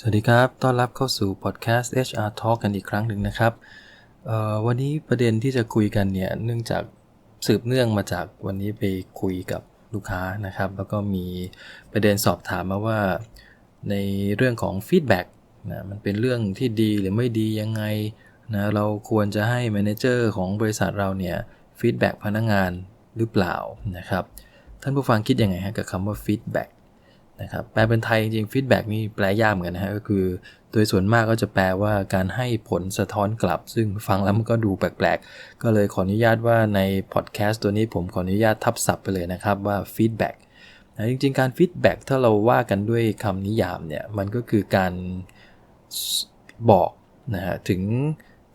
สวัสดีครับ ต้อนรับเข้าสู่พอดแคสต์ HR Talk กันอีกครั้งหนึ่งนะครับ วันนี้ประเด็นที่จะคุยกันเนี่ย เนื่องจากสืบเนื่องมาจากวันนี้ไปคุยกับลูกค้านะครับ แล้วก็มีประเด็นสอบถามมาว่า ในเรื่องของฟีดแบ็กนะมันเป็นเรื่องที่ดีหรือไม่ดียังไงนะเราควรจะให้แมเนเจอร์ของบริษัทเราเนี่ยฟีดแบ็กพนักงานหรือเปล่านะครับ ท่านผู้ฟังคิดยังไงฮะกับคำว่าฟีดแบ็ก นะครับแปลเป็นไทยจริงฟีดแบ็กนี่แปลยากเหมือนกันนะฮะก็คือ โดยส่วนมากก็จะแปลว่าการให้ผลสะท้อนกลับ ซึ่งฟังแล้วมันก็ดูแปลกๆ ก็เลยขออนุญาตว่าในพอดแคสต์ตัวนี้ผมขออนุญาตทับศัพท์ไปเลยนะครับว่าฟีดแบ็กนะจริงๆ การฟีดแบ็กถ้าเราว่ากันด้วยคำนิยามเนี่ย มันก็คือการบอกนะฮะถึง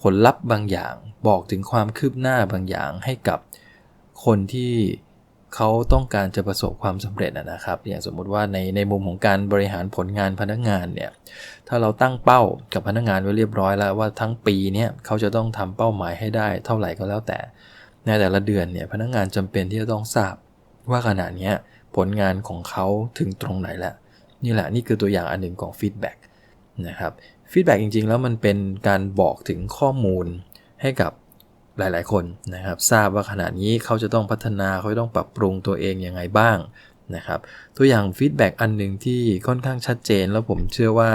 ผลลัพธ์บางอย่าง บอกถึงความคืบหน้าบางอย่างให้กับคนที่ เขาต้องการจะประสบความสำเร็จนะครับ อย่างสมมุติว่าในในมุมของการบริหารผลงานพนักงานเนี่ยถ้าเราตั้งเป้ากับพนักงานไว้เรียบร้อยแล้วว่าทั้งปีเนี้เขาจะต้องทำเป้าหมายให้ได้เท่าไหร่ก็แล้วแต่ ในแต่ละเดือนเนี่ยพนักงานจำเป็นที่จะต้องทราบว่าขณะนี้ผลงานของเขาถึงตรงไหนแล้วนี่แหละนี่คือตัวอย่างอันหนึ่งของฟีดแบ็กนะครับฟีดแบ็กจริงๆ แล้วมันเป็นการบอกถึงข้อมูลให้กับ หลายๆ คนนะครับ ทราบว่าขณะนี้เขาจะต้องพัฒนาเขาต้องปรับปรุงตัวเองยังไงบ้างนะครับ ตัวอย่างฟีดแบ็กอันหนึ่งที่ค่อนข้างชัดเจน แล้วผมเชื่อว่า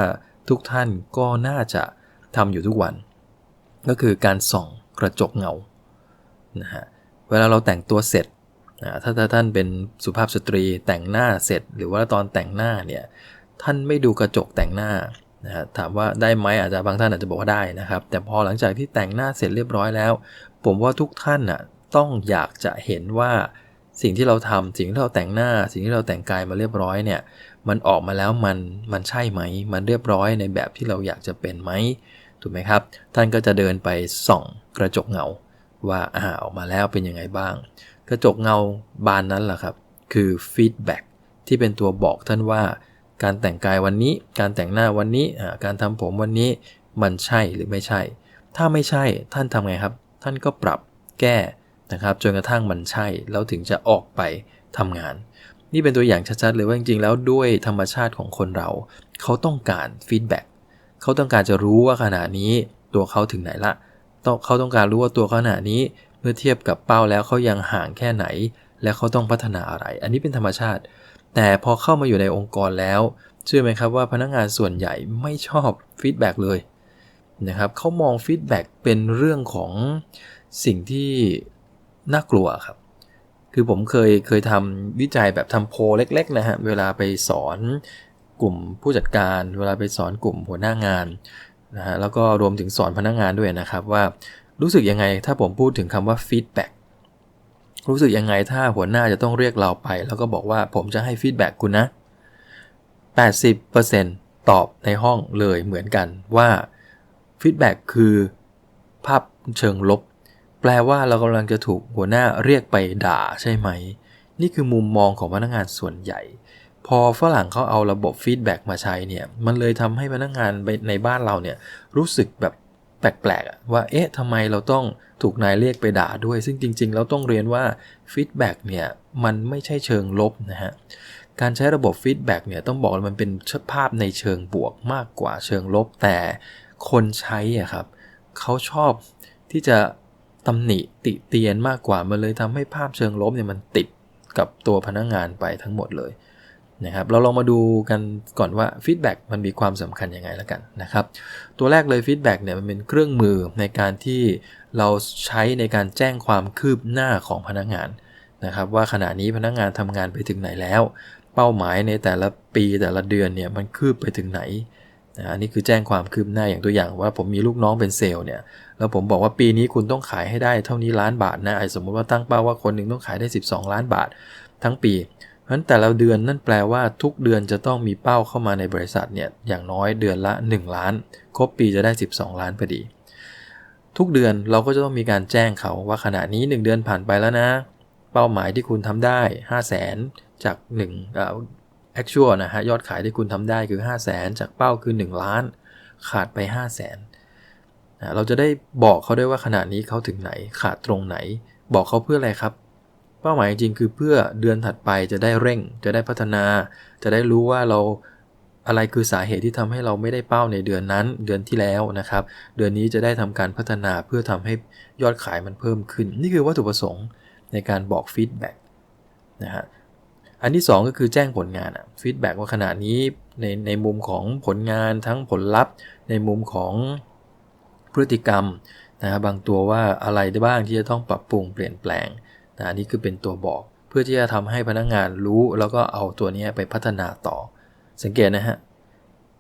ทุกท่านก็น่าจะทำอยู่ทุกวัน ก็คือการส่องกระจกเงานะฮะเวลาเราแต่งตัวเสร็จนะถ้าท่านเป็นสุภาพสตรีแต่งหน้าเสร็จ หรือว่าตอนแต่งหน้าเนี่ยท่านไม่ดูกระจกแต่งหน้า นะฮะถามว่าได้ไหมอาจจะบางท่านอาจจะบอกว่าได้นะครับ แต่พอหลังจากที่แต่งหน้าเสร็จเรียบร้อยแล้ว ผมว่าทุกท่านน่ะต้องอยากจะเห็นว่าสิ่งที่เราทำสิ่งที่เราแต่งหน้า สิ่งที่เราแต่งกายมาเรียบร้อยเนี่ย มันออกมาแล้วมันมันใช่ไหม มันเรียบร้อยในแบบที่เราอยากจะเป็นไหมถูกไหมครับ ท่านก็จะเดินไปส่องกระจกเงาว่าอ่าออกมาแล้วเป็นยังไงบ้าง กระจกเงาบานนั้นแหละครับ คือฟีดแบ็ที่เป็นตัวบอกท่านว่า การแต่งกายวันนี้ การแต่งหน้าวันนี้ การทำผมวันนี้มันใช่หรือไม่ใช่ ถ้าไม่ใช่ท่านทำไงครับ ท่านก็ปรับแก้นะครับจนกระทั่งมันใช่แล้วถึงจะออกไปทำงาน นี่เป็นตัวอย่างชัดๆเลยว่าจริงๆแล้วด้วยธรรมชาติของคนเรา เขาต้องการฟีดแบ็กเขาต้องการจะรู้ว่าขณะนี้ตัวเขาถึงไหนละเขาต้องการรู้ว่าตัวขณะนี้เมื่อเทียบกับเป้าแล้วเขายังห่างแค่ไหน และเขาต้องพัฒนาอะไร อันนี้เป็นธรรมชาติ แต่พอเข้ามาอยู่ในองค์กรแล้ว เชื่อไหมครับว่าพนักงานส่วนใหญ่ไม่ชอบฟีดแบ็กเลยนะครับเขามองฟีดแบ็กเป็นเรื่องของสิ่งที่น่ากลัวครับ คือผมเคยเคยทำวิจัยแบบทำโพเล็กๆนะฮะ เวลาไปสอนกลุ่มผู้จัดการ เวลาไปสอนกลุ่มหัวหน้างานนะฮะ แล้วก็รวมถึงสอนพนักงงานด้วยนะครับว่ารู้สึกยังไงถ้าผมพูดถึงคำว่าฟีดแบ็ก รู้สึกยังไงถ้าหัวหน้าจะต้องเรียกเราไป แล้วก็บอกว่าผมจะให้ฟีดแบ็กคุณนะ 80%ตอบในห้องเลยเหมือนกันว่าฟีดแบ็กคือภาพเชิงลบ แปลว่าเรากำลังจะถูกหัวหน้าเรียกไปด่าใช่ไหม นี่คือมุมมองของพนักงานส่วนใหญ่ พอฝรั่งเขาเอาระบบฟีดแบ็กมาใช้เนี่ย มันเลยทำให้พนักงานในบ้านเราเนี่ยรู้สึกแบบ แปลกๆว่าเอ๊ะทำไมเราต้องถูกนายเรียกไปด่าด้วย ซึ่งจริง ๆ เราต้องเรียนว่าฟีดแบ็กเนี่ยมันไม่ใช่เชิงลบนะฮะการใช้ระบบฟีดแบ็กเนี่ยต้องบอกมันเป็นภาพในเชิงบวกมากกว่าเชิงลบ แต่คนใช้อะครับเขาชอบที่จะตำหนิติเตียนมากกว่ามันเลยทำให้ภาพเชิงลบเนี่ยมันติดกับตัวพนักงงานไปทั้งหมดเลย นะครับเราลองมาดูกันก่อนว่าฟีดแบ็กมันมีความสำคัญยังไงแล้วกันนะครับตัวแรกเลยฟีดแบ็กเนี่ยมันเป็นเครื่องมือในการที่เราใช้ในการแจ้งความคืบหน้าของพนักงานนะครับว่าขณะนี้พนักงานทำงานไปถึงไหนแล้ว เป้าหมายในแต่ละปีแต่ละเดือนเนี่ยมันคืบไปถึงไหนอันนี้คือแจ้งความคืบหน้าอย่างตัวอย่างว่าผมมีลูกน้องเป็นเซลล์เนี่ยแล้วผมบอกว่าปีนี้คุณต้องขายให้ได้เท่านี้ล้านบาทนะสมมติว่าตั้งเป้าว่าคนหนึ่งต้องขายได้ 12 ล้านบาททั้งปี เพราะฉะนั้นแต่ละเดือนนั่นแปลว่าทุกเดือนจะต้องมีเป้าเข้ามาในบริษัทเนี่ยอย่างน้อยเดือนละ 1 ล้าน ครบปีจะได้ 12 ล้านพอดี ทุกเดือนเราก็จะต้องมีการแจ้งเขาว่าขณะนี้ 1 เดือนผ่านไปแล้วนะ เป้าหมายที่คุณทำได้ 5 0 0แสนจาก1เอ่อ actual นะฮะยอดขายที่คุณทำได้คือ 5 0 0แสนจากเป้าคือ 1 ล้าน ขาดไป 5 0 0แสนเราจะได้บอกเขาได้ว่าขณะนี้เขาถึงไหนขาดตรงไหน บอกเขาเพื่ออะไรครับ เป้าหมายจริงคือเพื่อเดือนถัดไปจะได้เร่ง จะได้พัฒนา จะได้รู้ว่าเราอะไรคือสาเหตุที่ทำให้เราไม่ได้เป้าในเดือนนั้น เดือนที่แล้วนะครับ เดือนนี้จะได้ทำการพัฒนาเพื่อทำให้ยอดขายมันเพิ่มขึ้น นี่คือวัตถุประสงค์ในการบอกฟีดแบ็กนะฮะอันที่ 2 ก็คือแจ้งผลงานอะฟีดแบ็กว่าขณะนี้ในในมุมของผลงานทั้งผลลัพธ์ ในมุมของพฤติกรรมนะบางตัวว่าอะไรได้บ้างที่จะต้องปรับปรุงเปลี่ยนแปลง นะนี่คือเป็นตัวบอก เพื่อที่จะทำให้พนักงงานรู้แล้วก็เอาตัวนี้ไปพัฒนาต่อ สังเกตนะฮะ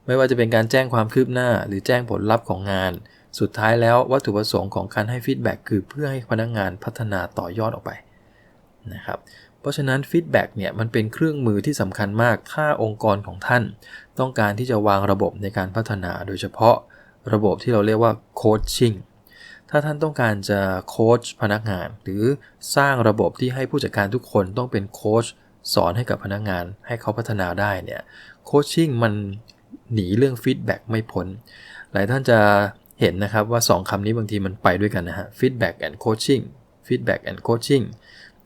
ไม่ว่าจะเป็นการแจ้งความคืบหน้า หรือแจ้งผลลัพธ์ของงาน สุดท้ายแล้ววัตถุประสงค์ของการให้ฟีดแบ็กคือเพื่อให้พนักงงานพัฒนาต่อยอดออกไปนะครับเพราะฉะนั้นฟีดแบ็กเนี่ยมันเป็นเครื่องมือที่สำคัญมากถ้าองค์กรของท่าน ต้องการที่จะวางระบบในการพัฒนาโดยเฉพาะระบบที่เราเรียกว่าโคชชิ่ง ถ้าท่านต้องการจะโค้ชพนักงาน หรือสร้างระบบที่ให้ผู้จัดการทุกคนต้องเป็นโค้ชสอนให้กับพนักงาน ให้เขาพัฒนาได้เนี่ยโคชชิ่งมันหนีเรื่องฟีดแบ็กไม่พ้น หลายท่านจะเห็นนะครับว่า 2คำนี้บางทีมันไปด้วยกันนะฮะฟีดแบ็กแอนด์โคชชิ่งฟีดแบ็กแอนด์โคชชิ่ง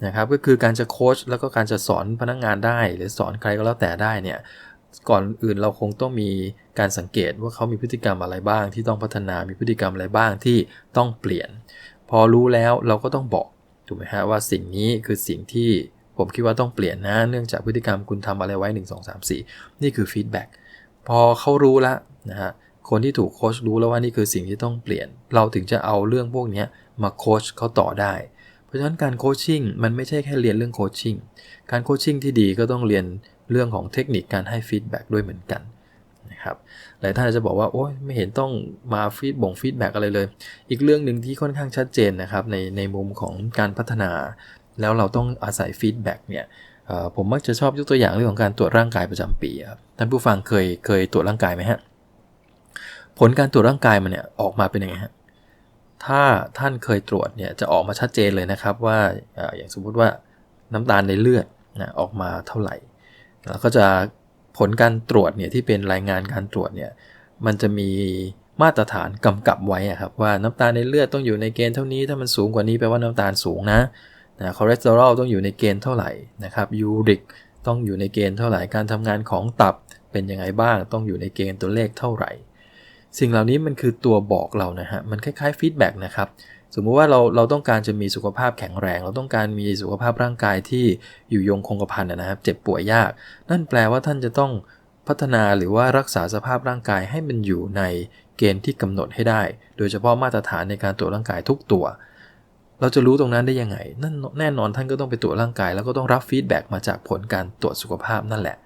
นะครับก็คือการจะโค้ชแล้วก็การจะสอนพนักงานได้ หรือสอนใครก็แล้วแต่ได้เนี่ยก่อนอื่นเราคงต้องมี การสังเกตว่าเขามีพฤติกรรมอะไรบ้าง ที่ต้องพัฒนามีพฤติกรรมอะไรบ้างที่ต้องเปลี่ยน พอรู้แล้วเราก็ต้องบอกถูกไหมฮะว่าสิ่งนี้คือสิ่งที่ผมคิดว่าต้องเปลี่ยนนะเนื่องจากพฤติกรรมคุณทำอะไรไว้ 1 2 3 4 นี่คือฟีดแบ็กพอเขารู้แล้วนะฮะคนที่ถูกโค้ชรู้แล้วว่านี่คือสิ่งที่ต้องเปลี่ยน เราถึงจะเอาเรื่องพวกนี้มาโค้ชเขาต่อได้ เพราะฉะนั้นการโคชชิ่งมันไม่ใช่แค่เรียนเรื่องโคชชิ่งการโคชชิ่งที่ดีก็ต้องเรียนเรื่องของเทคนิคการให้ฟีดแบ็กด้วยเหมือนกัน ครับหลายท่านจะบอกว่าโอ้ยไม่เห็นต้องมาฟีดบ่งฟีดแบ็กอะไรเลย อีกเรื่องหนึ่งที่ค่อนข้างชัดเจนนะครับในในมุมของการพัฒนา แล้วเราต้องอาศัยฟีดแบ็กเนี่ยผมมักจะชอบยกตัวอย่างเรื่องของการตรวจร่างกายประจำปีครับท่านผู้ฟังเคยเคยตรวจร่างกายไหมฮะผลการตรวจร่างกายมันเนี่ยออกมาเป็นยังไงฮะถ้าท่านเคยตรวจเนี่ยจะออกมาชัดเจนเลยนะครับว่าอย่างสมมุติว่าน้ำตาลในเลือดนะออกมาเท่าไหร่แล้วก็จะ ผลการตรวจเนี่ยที่เป็นรายงานการตรวจเนี่ยมันจะมีมาตรฐานกำกับไว้ครับว่าน้ำตาลในเลือดต้องอยู่ในเกณฑ์เท่านี้ถ้ามันสูงกว่านี้แปลว่าน้ำตาลสูงนะนะคอเลสเตอรอลต้องอยู่ในเกณฑ์เท่าไหร่นะครับยูริกต้องอยู่ในเกณฑ์เท่าไหร่การทำงานของตับเป็นยังไงบ้าง ต้องอยู่ในเกณฑ์ตัวเลขเท่าไหร่ สิ่งเหล่านี้มันคือตัวบอกเรานะฮะมันคล้ายๆฟีดแบ็กนะครับ สมมุติว่าเราเราต้องการจะมีสุขภาพแข็งแรง เราต้องการมีสุขภาพร่างกายที่อยู่ยงคงกระพันนะครับ เจ็บป่วยยาก นั่นแปลว่าท่านจะต้องพัฒนาหรือว่ารักษาสภาพร่างกายให้มันอยู่ในเกณฑ์ที่กำหนดให้ได้ โดยเฉพาะมาตรฐานในการตรวจร่างกายทุกตัว เราจะรู้ตรงนั้นได้ยังไงนั่นแน่นอนท่านก็ต้องไปตรวจร่างกาย แล้วก็ต้องรับฟีดแบ็กมาจากผลการตรวจสุขภาพนั่นแหละ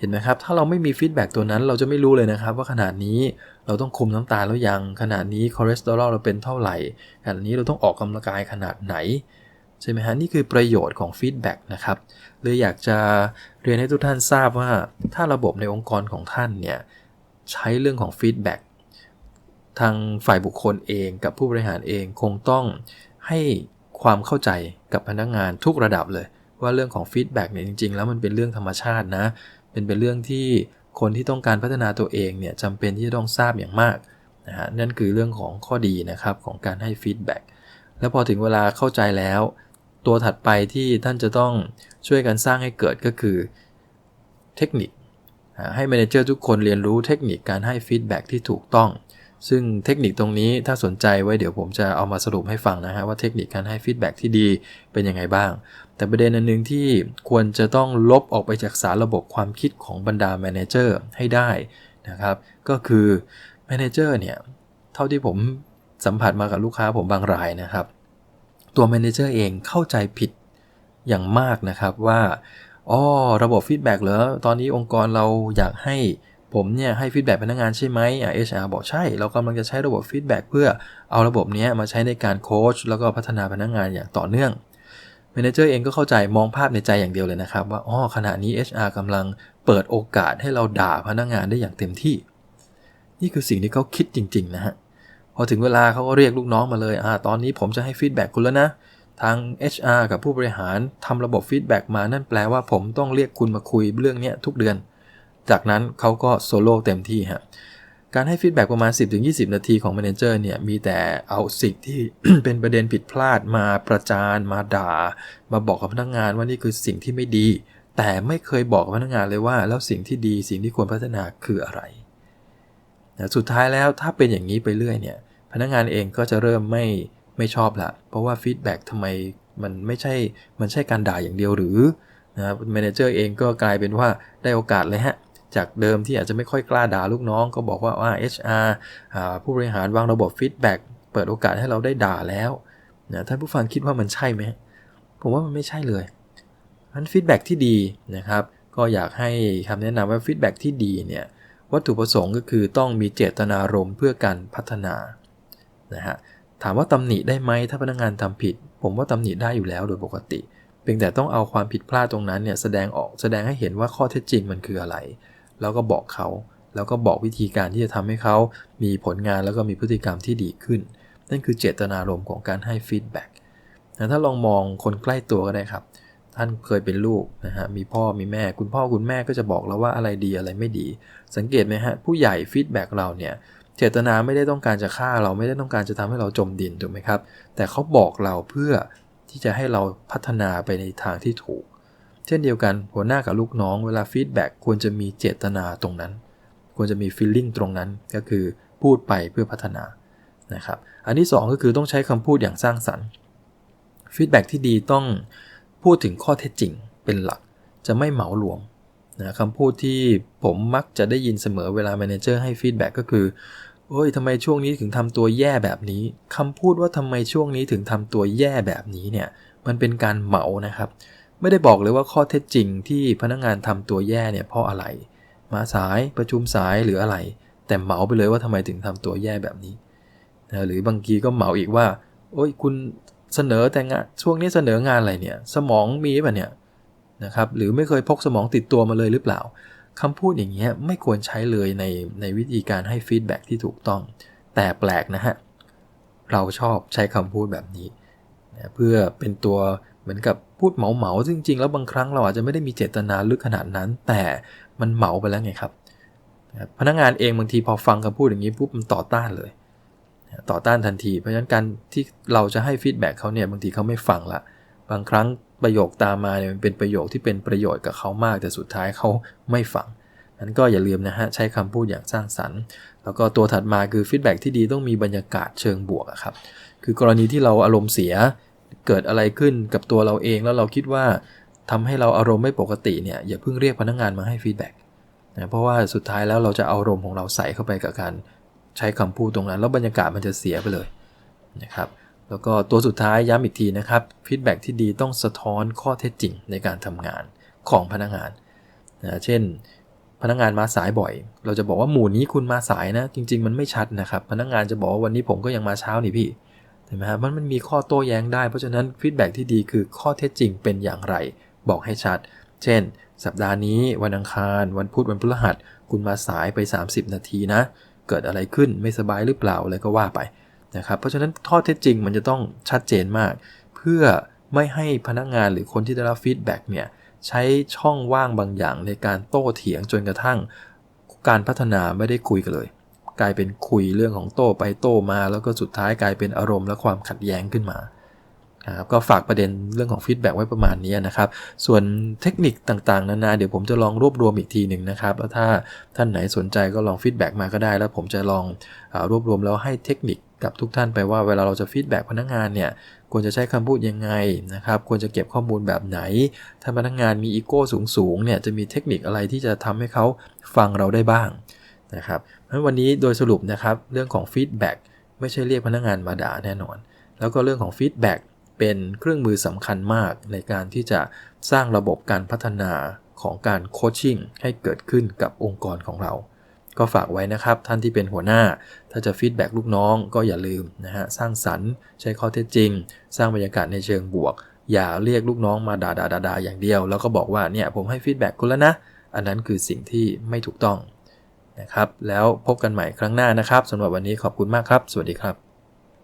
เห็นไหมครับ ถ้าเราไม่มีฟีดแบ็กตัวนั้นเราจะไม่รู้เลยนะครับ ว่าขนาดนี้เราต้องคุมน้ำตาลแล้วยังขนาดนี้คอเลสเตอรอลเราเป็นเท่าไหร่ขนาดนี้เราต้องออกกำลังกายขนาดไหนใช่ไหมฮะนี่คือประโยชน์ของฟีดแบ็กนะครับเลยอยากจะเรียนให้ทุกท่านทราบว่า ถ้าระบบในองค์กรของท่านเนี่ยใช้เรื่องของฟีดแบ็กทางฝ่ายบุคคลเองกับผู้บริหารเองคงต้องให้ความเข้าใจกับพนักงงานทุกระดับเลย ว่าเรื่องของฟีดแบ็กเนี่ยจริง ๆ แล้วมันเป็นเรื่องธรรมชาตินะ เป็นเป็นเรื่องที่คนที่ต้องการพัฒนาตัวเองเนี่ยจำเป็นที่จะต้องทราบอย่างมากนะฮะนั่นคือเรื่องของข้อดีนะครับของการให้ฟีดแบ็กแล้วพอถึงเวลาเข้าใจแล้ว ตัวถัดไปที่ท่านจะต้องช่วยกันสร้างให้เกิดก็คือเทคนิคให้แมเนเจอร์ทุกคนเรียนรู้เทคนิคการให้ฟีดแบ็กที่ถูกต้อง ซึ่งเทคนิคตรงนี้ถ้าสนใจไว้เดี๋ยวผมจะเอามาสรุปให้ฟังนะฮะว่าเทคนิคการให้ฟีดแบ็กที่ดีเป็นยังไงบ้าง แต่ประเด็นอันหนึ่งที่ควรจะต้องลบออกไปจากสารระบบความคิดของบรรดาแมเนเจอร์ให้ได้นะครับ ก็คือแมเนเจอร์เนี่ย เท่าที่ผมสัมผัสมากับลูกค้าผมบางรายนะครับ ตัวแมเนเจอร์เองเข้าใจผิดอย่างมากนะครับว่าอ๋อระบบฟีดแบ็กเหรอตอนนี้องค์กรเราอยากให้ ผมเนี่ยให้ฟีดแบ็กพนักงานใช่ไหมอ่าเอชอาร์บอกใช่ เรากำลังจะใช้ระบบฟีดแบ็กเพื่อเอาระบบนี้มาใช้ในการโค้ชแล้วก็พัฒนาพนักงานอย่างต่อเนื่องเมนเจอร์เองก็เข้าใจมองภาพในใจอย่างเดียวเลยนะครับ ว่าอ๋อขณะนี้ HR กำลังเปิดโอกาสให้เราด่าพนักงงานได้อย่างเต็มที่ นี่คือสิ่งที่เขาคิดจริง ๆ นะฮะพอถึงเวลาเขาก็เรียกลูกน้องมาเลยอ่าตอนนี้ผมจะให้ฟีดแบ็กคุณแล้วนะ ทาง HR กับผู้บริหารทำระบบฟีดแบ็กมานั่นแปลว่าผมต้องเรียกคุณมาคุยเรื่องนี้ทุกเดือน จากนั้นเขาก็โซโล่เต็มที่ฮะการให้ฟีดแบ็กประมาณ 10-20 นาทีของแมเนเจอร์เนี่ย มีแต่เอาสิ่งที่ เป็นประเด็นผิดพลาดมาประจานมาด่า มาบอกกับพนักงงานว่านี่คือสิ่งที่ไม่ดี แต่ไม่เคยบอกพนักงานเลยว่า แล้วสิ่งที่ดีสิ่งที่ควรพัฒนาคืออะไรนะสุดท้ายแล้วถ้าเป็นอย่างนี้ไปเรื่อยเนี่ย พนักงานเองก็จะเริ่มไม่ไม่ชอบละเพราะว่าฟีดแบ็กทำไมมันไม่ใช่มันใช่การด่าอย่างเดียวหรือนะครับแมเนเจอร์เองก็กลายเป็นว่าได้โอกาสเลยฮะ จากเดิมที่อาจจะไม่ค่อยกล้าด่าลูกน้อง ก็บอกว่าว่า HR ผู้บริหารวางระบบฟีดแบ็กเปิดโอกาสให้เราได้ด่าแล้วนะท่านผู้ฟังคิดว่ามันใช่ไหมผมว่ามันไม่ใช่เลยนั้นฟีดแบ็กที่ดีนะครับ ก็อยากให้คำแนะนำว่าฟีดแบ็กที่ดีเนี่ยวัตถุประสงค์ก็คือต้องมีเจตนารมณ์เพื่อการพัฒนานะฮะถามว่าตำหนิได้ไหมถ้าพนักงานทำผิด ผมว่าตำหนิได้อยู่แล้วโดยปกติ เพียงแต่ต้องเอาความผิดพลาดตรงนั้นเนี่ยแสดงออกแสดงให้เห็นว่าข้อเท็จจริงมันคืออะไร แล้วก็บอกเขา แล้วก็บอกวิธีการที่จะทำให้เขามีผลงานแล้วก็มีพฤติกรรมที่ดีขึ้น นั่นคือเจตนารมณ์ของการให้ฟีดแบ็กถ้าลองมองคนใกล้ตัวก็ได้ครับ ท่านเคยเป็นลูกนะฮะ มีพ่อมีแม่ คุณพ่อคุณแม่ก็จะบอกเราว่าอะไรดีอะไรไม่ดี สังเกตไหมฮะ ผู้ใหญ่ฟีดแบ็กเราเนี่ย เจตนาไม่ได้ต้องการจะฆ่าเราไม่ได้ต้องการจะทำให้เราจมดินถูกไหมครับ แต่เขาบอกเราเพื่อที่จะให้เราพัฒนาไปในทางที่ถูกเช่นเดียวกันหัวหน้ากับลูกน้องเวลาฟีดแบ็กควรจะมีเจตนาตรงนั้น ควรจะมีฟีลลิ่งตรงนั้นก็คือพูดไปเพื่อพัฒนานะครับอันที่ 2 ก็คือต้องใช้คำพูดอย่างสร้างสรรค์ฟีดแบ็กที่ดีต้องพูดถึงข้อเท็จจริงเป็นหลักจะไม่เหมารวมนะคำพูดที่ผมมักจะได้ยินเสมอเวลาแมเนเจอร์ให้ฟีดแบ็กก็คือโอ้ยทำไมช่วงนี้ถึงทำตัวแย่แบบนี้คำพูดว่าทำไมช่วงนี้ถึงทำตัวแย่แบบนี้เนี่ยมันเป็นการเหมานะครับ ไม่ได้บอกเลยว่าข้อเท็จจริงที่พนักงงานทำตัวแย่เนี่ยเพราะอะไร มาสายประชุมสายหรืออะไร แต่เหมาไปเลยว่าทำไมถึงทำตัวแย่แบบนี้นะหรือบางทีก็เหมาอีกว่า โอ้ยคุณเสนอแต่งานช่วงนี้เสนองานอะไรเนี่ย สมองมีป่ะเนี่ยนะครับหรือไม่เคยพกสมองติดตัวมาเลยหรือเปล่าคำพูดอย่างเงี้ยไม่ควรใช้เลยในในวิธีการให้ฟีดแบ็ที่ถูกต้อง แต่แปลกนะฮะเราชอบใช้คำพูดแบบนี้นะเพื่อเป็นตัว เหมือนกับพูดเหมาเหมาจริง ๆ แล้วบางครั้งเราอาจจะไม่ได้มีเจตนาลึกขนาดนั้น แต่มันเหมาไปแล้วไงครับ พนักงานเองบางทีพอฟังคำพูดอย่างนี้ปุ๊บมันต่อต้านเลย ต่อต้านทันที เพราะฉะนั้นการที่เราจะให้ฟีดแบ็กเขาเนี่ยบางทีเขาไม่ฟังละ บางครั้งประโยคตามมาเนี่ยมันเป็นประโยคที่เป็นประโยชน์กับเขามาก แต่สุดท้ายเขาไม่ฟังนั้นก็อย่าลืมนะฮะใช้คำพูดอย่างสร้างสรรค์ แล้วก็ตัวถัดมาคือฟีดแบ็ที่ดีต้องมีบรรยากาศเชิงบวกครับ คือกรณีที่เราอารมณ์เสีย เกิดอะไรขึ้นกับตัวเราเองแล้วเราคิดว่าทำให้เราอารมณ์ไม่ปกติเนี่ยอย่าเพิ่งเรียกพนักงงานมาให้ฟีดแบ็กนะเพราะว่าสุดท้ายแล้วเราจะเอาอารมณ์ของเราใส่เข้าไปกับการใช้คำพูดตรงนั้น แล้วบรรยากาศมันจะเสียไปเลยนะครับแล้วก็ตัวสุดท้ายย้ำอีกทีนะครับฟีดแบ็ที่ดีต้องสะท้อนข้อเท็จจริงในการทำงานของพนักงานนะเช่น พนักงานมาสายบ่อย เราจะบอกว่าหมู่นี้คุณมาสายนะ จริง ๆ มันไม่ชัดนะครับ พนักงานจะบอกว่าวันนี้ผมก็ยังมาเช้านี่พี่ ห็นไหมครับมันมันมีข้อโต้แย้งได้ เพราะฉะนั้นฟีดแบ็ที่ดีคือข้อเท็จจริงเป็นอย่างไร บอกให้ชัด เช่น สัปดาห์นี้วันอังคาร วันพุธวันพฤหัส คุณมาสายไป 30 นาทีนะ เกิดอะไรขึ้นไม่สบายหรือเปล่าอะไรก็ว่าไปนะครับเพราะฉะนั้นข้อเท็จจริงมันจะต้องชัดเจนมาก เพื่อไม่ให้พนักงานหรือคนที่ได้รับฟีดแบ็กเนี่ยใช้ช่องว่างบางอย่างในการโต้เถียงจนกระทั่ง การพัฒนาไม่ได้คุยกันเลย กลายเป็นคุยเรื่องของโต้ไปโต้มา แล้วก็สุดท้ายกลายเป็นอารมณ์และความขัดแย้งขึ้นมาครับก็ฝากประเด็นเรื่องของฟีดแบ็กไว้ประมาณนี้นะครับ ส่วนเทคนิคต่างๆ นานาเดี๋ยวผมจะลองรวบรวมอีกทีหนึ่งนะครับ แล้วถ้าท่านไหนสนใจก็ลองฟีดแบ็กมาก็ได้ แล้วผมจะลองอรวบรวมแล้วให้เทคนิคกับทุกท่านไปว่าเวลาเราจะฟีดแบ็กพนักงานเนี่ยควรจะใช้คำพูดยังไงนะครับ ควรจะเก็บข้อมูลแบบไหน ถ้าพนักงานมีอีโก้สูงๆเนี่ยจะมีเทคนิคอะไรที่จะทำให้เขาฟังเราได้บ้าง นะครับเพราะวันนี้โดยสรุปนะครับเรื่องของฟีดแบ็กไม่ใช่เรียกพนักงานมาด่าแน่นอน แล้วก็เรื่องของฟีดแบ็กเป็นเครื่องมือสำคัญมากในการที่จะสร้างระบบการพัฒนาของการโคชชิ่งให้เกิดขึ้นกับองค์กรของเรา ก็ฝากไว้นะครับท่านที่เป็นหัวหน้า ถ้าจะฟีดแบ็กลูกน้องก็อย่าลืมนะฮะสร้างสรรค์ใช้ข้อเท็จจริง สร้างบรรยากาศในเชิงบวก อย่าเรียกลูกน้องมาด่าด่าด่าอย่างเดียว แล้วก็บอกว่าเนี่ยผมให้ฟีดแบ็กคุณแล้วนะ อันนั้นคือสิ่งที่ไม่ถูกต้อง นะครับ แล้วพบกันใหม่ครั้งหน้านะครับสำหรับวันนี้ขอบคุณมากครับ สวัสดีครับ